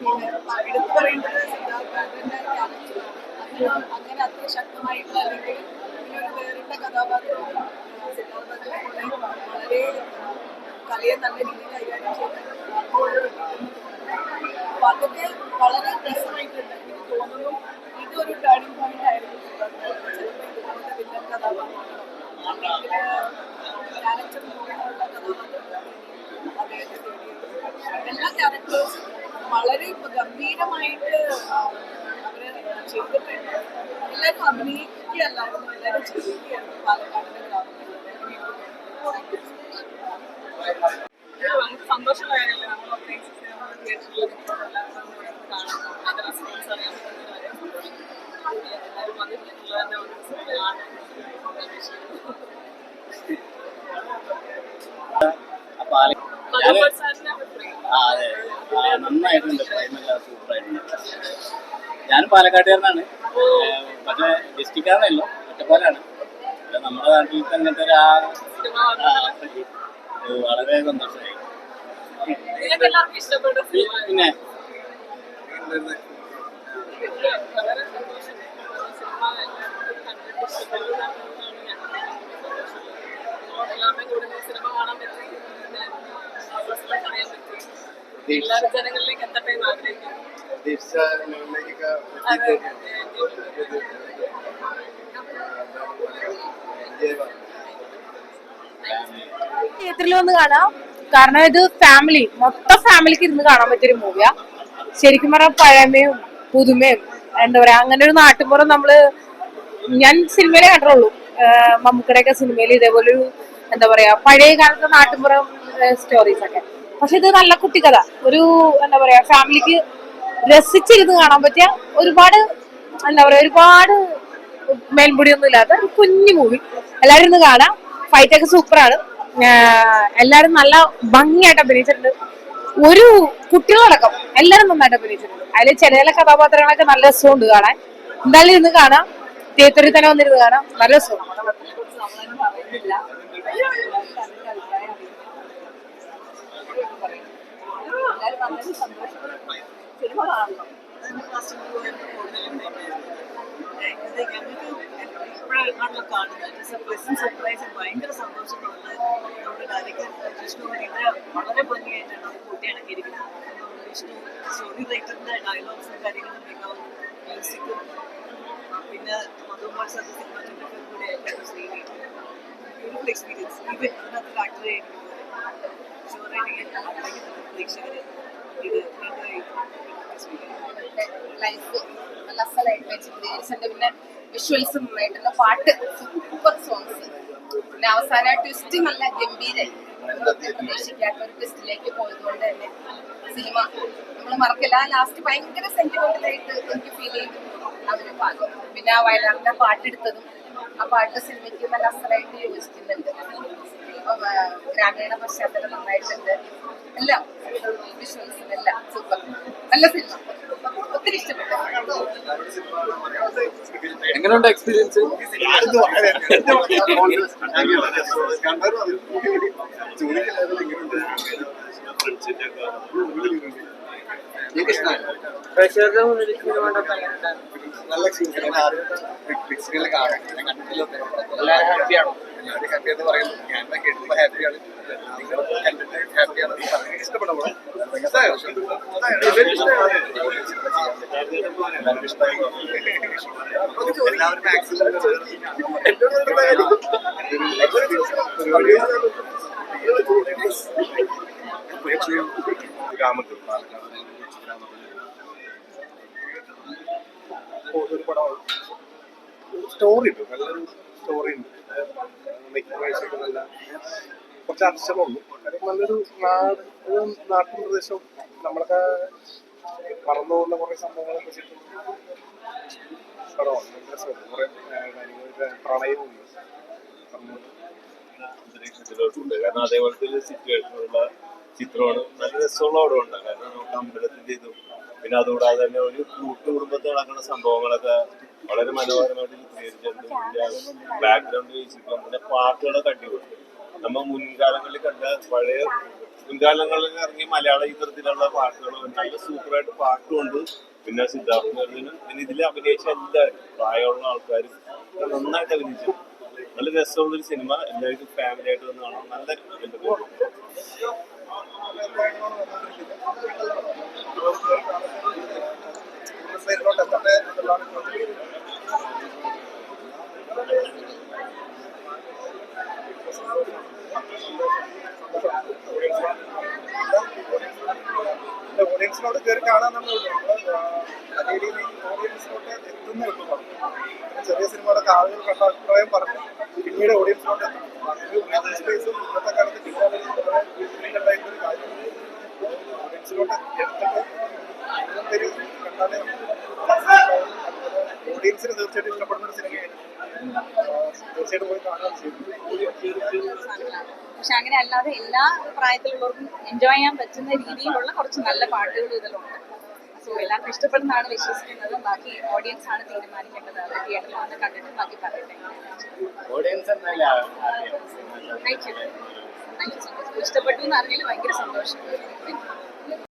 പിന്നെ അങ്ങനെ അത്ര ശക്തമായിട്ടുള്ള വേറിട്ട കഥാപാത്രം പോലെ വളരെ കലയെ നല്ല രീതിയിൽ അവർ ചെയ്തിട്ടുണ്ട് എല്ലാവരും അഭിനയിക്കുകയല്ലായിരുന്നു എല്ലാവരും ജീവിക്കുകയായിരുന്നു പാലക്കാടിന്റെ നമുക്ക് സന്തോഷമുള്ള കാര്യമല്ലേ നമ്മൾ തിയേറ്ററിൽ റെസ്പോൺസ് അറിയാൻ എല്ലാവരും വന്നിട്ടുള്ള തന്നെ ഒരു സിനിമയാണ് അപ്പൊ ആലെ- മധുബർ സാറിനെ പറ്റി ആ, അതെ. ആ, നന്നായിട്ടുണ്ട്. പ്രൈമല്ല സൂപ്പർ ആയിട്ടുണ്ട്. ഞാൻ പാലക്കാട്ടുകാരനാണ്. പക്ഷേ ഡിസ്ട്രിക്റ്റാണല്ലോ ഒറ്റപ്പാലാണ്. നമ്മുടെ നാട്ടിൽ അങ്ങനത്തെ ഒരു ആ വളരെ സന്തോഷമായി. പിന്നെ ജനങ്ങളിലേക്ക് എത്തട്ടെ എന്ന് ആഗ്രഹിക്കുന്നു. പ്രതീക്ഷിച്ച ലെവലിലേക്കൊക്കെ തിയേറ്ററിൽ വന്ന് കാണാം. കാരണം ഇത് ഫാമിലി മൊത്തം ഫാമിലിക്ക് ഇരുന്ന് കാണാൻ പറ്റിയൊരു മൂവിയാ ശരിക്കും പറഞ്ഞാൽ പഴമയും പുതുമയും എന്താ പറയാ അങ്ങനെ ഒരു നാട്ടുമ്പുറം നമ്മൾ ഞാൻ സിനിമയിലെ കണ്ടുള്ളൂ മമ്മൂക്കടയൊക്കെ സിനിമയിൽ ഇതേപോലെ ഒരു എന്താ പറയാ പഴയ കാലത്തെ നാട്ടുമ്പുറം സ്റ്റോറീസ് ഒക്കെ. പക്ഷെ ഇത് നല്ല കുട്ടിക്കഥ ഒരു എന്താ പറയാ ഫാമിലിക്ക് രസിച്ചിരുന്ന് കാണാൻ പറ്റിയ ഒരുപാട് എന്താ പറയാ ഒരുപാട് മേൽമുടിയൊന്നും ഇല്ലാത്ത ഒരു കുഞ്ഞു മൂവി എല്ലാവരും ഇന്ന് കാണാം. ഫൈറ്റ് ഒക്കെ സൂപ്പറാണ് എല്ലാവരും നല്ല ഭംഗിയായിട്ട് അഭിനയിച്ചിട്ടുണ്ട്. ഒരു കുട്ടികളടക്കം എല്ലാവരും നന്നായിട്ട് അഭിനയിച്ചിട്ടുണ്ട്. അതിൽ ചില ചില കഥാപാത്രങ്ങളൊക്കെ നല്ല രസമുണ്ട് കാണാൻ. എന്തായാലും ഇന്ന് കാണാം. തിയേറ്ററിൽ തന്നെ വന്നിരുന്ന് കാണാം. നല്ല രസമാണ് എല്ലാവരും അഭിപ്രായം അറിയിക്കും. എല്ലാവരും വളരെ സന്തോഷത്തോടെ സിനിമ കാണണം ഇപ്പോഴാണല്ലോ കാണുന്നത് സർപ്രൈസ് ഭയങ്കര സന്തോഷം തോന്നുന്നത് നമ്മുടെ ഡയറക്ടർ വിഷ്ണുവിന് ഇത്ര വളരെ ഭംഗിയായിട്ടാണ് അത് കൂട്ടിയിണക്കിയിരിക്കുന്നത് വിഷ്ണു സ്റ്റോറി റൈറ്ററിന്റെ ഡയലോഗ്സും കാര്യങ്ങളും മികവും മ്യൂസിക്കും പിന്നെ മധുമാർ സാർ സിനിമാറ്റോഗ്രാഫി കൂടെ ആയിട്ടാണ് ശ്രീനി ബ്യൂട്ടിഫുൾ എക്സ്പീരിയൻസ് ഇത് അതിനകത്ത് ഫാക്ടറി ചെയ്യുന്നത് ഷുവറായിട്ട് പ്രേക്ഷകർ ഇത് ലൈഫ് നല്ല അസലായിട്ട് വെച്ചിട്ടുണ്ട് പിന്നെ വിഷ്വൽസ് നന്നായിട്ടുണ്ട് പാട്ട് സൂപ്പർ സോങ്സ് പിന്നെ അവസാന ട്വിസ്റ്റ് നല്ല ഗംഭീരായി പ്രതീക്ഷിക്കാത്ത ഒരു ട്വിസ്റ്റിലേക്ക് പോയതുകൊണ്ട് തന്നെ സിനിമ നമ്മൾ മറക്കില്ല ലാസ്റ്റ് ഭയങ്കര സെന്റിമെന്റലായിട്ട് എനിക്ക് ഫീൽ ചെയ്തു ആ ഒരു ഭാഗം പിന്നെ ആ വയലാറിന്റെ പാട്ടെടുത്തതും ആ പാട്ട് സിനിമയ്ക്ക് നല്ല അസലായിട്ട് യോജിക്കുന്നുണ്ട് ഗ്രാമീണ പശ്ചാത്തലം നന്നായിട്ടുണ്ട്. എല്ലാം. വിഷ്വൽസും നല്ല സിനിമ ഒത്തിരി ഇഷ്ടപ്പെട്ടു. എങ്ങനെയുണ്ട് എക്സ്പീരിയൻസ്? നല്ല എക്സ്പീരിയൻസ് കാണാൻ. കണ്ടിട്ടില്ല. എല്ലാവരും ഹാപ്പിയാണോ ഞാൻ ഹാപ്പി എന്ന് പറയുന്നു. ഞാൻ കേട്ടുമ്പോൾ ഹാപ്പിയാണ് നിങ്ങൾ കണ്ടിട്ട് ഹാപ്പിയാണ്? എല്ലാവർക്കും ഇഷ്ടമായി. എല്ലാവരും കാര്യം. ഗ്രാമത്തിൽ ഒരു പടം. സ്റ്റോറി ഉണ്ട്. നല്ലൊരു സ്റ്റോറി ഉണ്ട്. നല്ല കുറച്ച് അർച്ചമുള്ളൂ കാര്യം നല്ലൊരു നാട് നാട്ടിൻ നമ്മളൊക്കെ മറന്നു പോകുന്ന കുറെ സംഭവങ്ങളൊക്കെ പ്രണയവും കാരണം അതേപോലത്തെ ഒരു സിറ്റുവേഷനുള്ള ചിത്രമാണ് നല്ല രസമുള്ള അവിടെ ഉണ്ട് കാരണം നമുക്ക് അമ്പലത്തിന്റെ ഇതും പിന്നെ അതുകൂടാതെ തന്നെ ഒരു കൂട്ടുകുടുംബത്തിൽ നടക്കുന്ന സംഭവങ്ങളൊക്കെ വളരെ മനോഹരമായിട്ട് ബാക്ക്ഗ്രൗണ്ട് മ്യൂസിക്കും പിന്നെ പാട്ടുകളൊക്കെ അടിപൊളി. നമ്മൾ മുൻകാലങ്ങളിൽ കണ്ട പഴയ മുൻകാലങ്ങളിൽ ഇറങ്ങിയ മലയാള ചിത്രത്തിലുള്ള പാട്ടുകൾ നല്ല സൂപ്പറായിട്ട് പാട്ടുമുണ്ട്. പിന്നെ സിദ്ധാർത്ഥ മേനോനും പിന്നെ ഇതിൽ അഭിനയിച്ച എല്ലാവരും പ്രായമുള്ള ആൾക്കാരും നന്നായിട്ട് അഭിനയിച്ചു നല്ല രസമുള്ളൊരു സിനിമ. എല്ലാവർക്കും ഫാമിലി ആയിട്ട് വന്ന് കാണാം നല്ല ഓഡിയൻസിനോട് കയറി കാണാൻ നമ്മൾ രീതിയിൽ ഓഡിയൻസിനോട് എത്തുന്നേ ചെറിയ സിനിമയുടെ ആളുകൾ കണ്ട അഭിപ്രായം പറഞ്ഞു. പിന്നീട് ഓഡിയൻസിനോട് എത്തും സ്പേസും തീർച്ചയായിട്ടും ഇഷ്ടപ്പെടുന്ന ഒരു തീർച്ചയായിട്ടും പോയി കാണാൻ ചെയ്യും പക്ഷെ അങ്ങനെ അല്ലാതെ എല്ലാ പ്രായത്തിലുള്ളവർക്കും എൻജോയ് ചെയ്യാൻ പറ്റുന്ന രീതിയിലുള്ള കുറച്ച് നല്ല പാട്ടുകൾ ഇതിലുണ്ട്. സോ എല്ലാവർക്കും ഇഷ്ടപ്പെടുന്നതാണ് വിശ്വസിക്കുന്നത്. ബാക്കി ഓഡിയൻസ് ആണ് തീരുമാനിക്കേണ്ടത്. അത് തിയേറ്ററിൽ വന്ന് കണ്ടിട്ട് ബാക്കി പറയട്ടെ. Thank you thank you so much ഇഷ്ടപ്പെട്ടു എന്ന് അറിഞ്ഞാൽ ഭയങ്കര സന്തോഷം.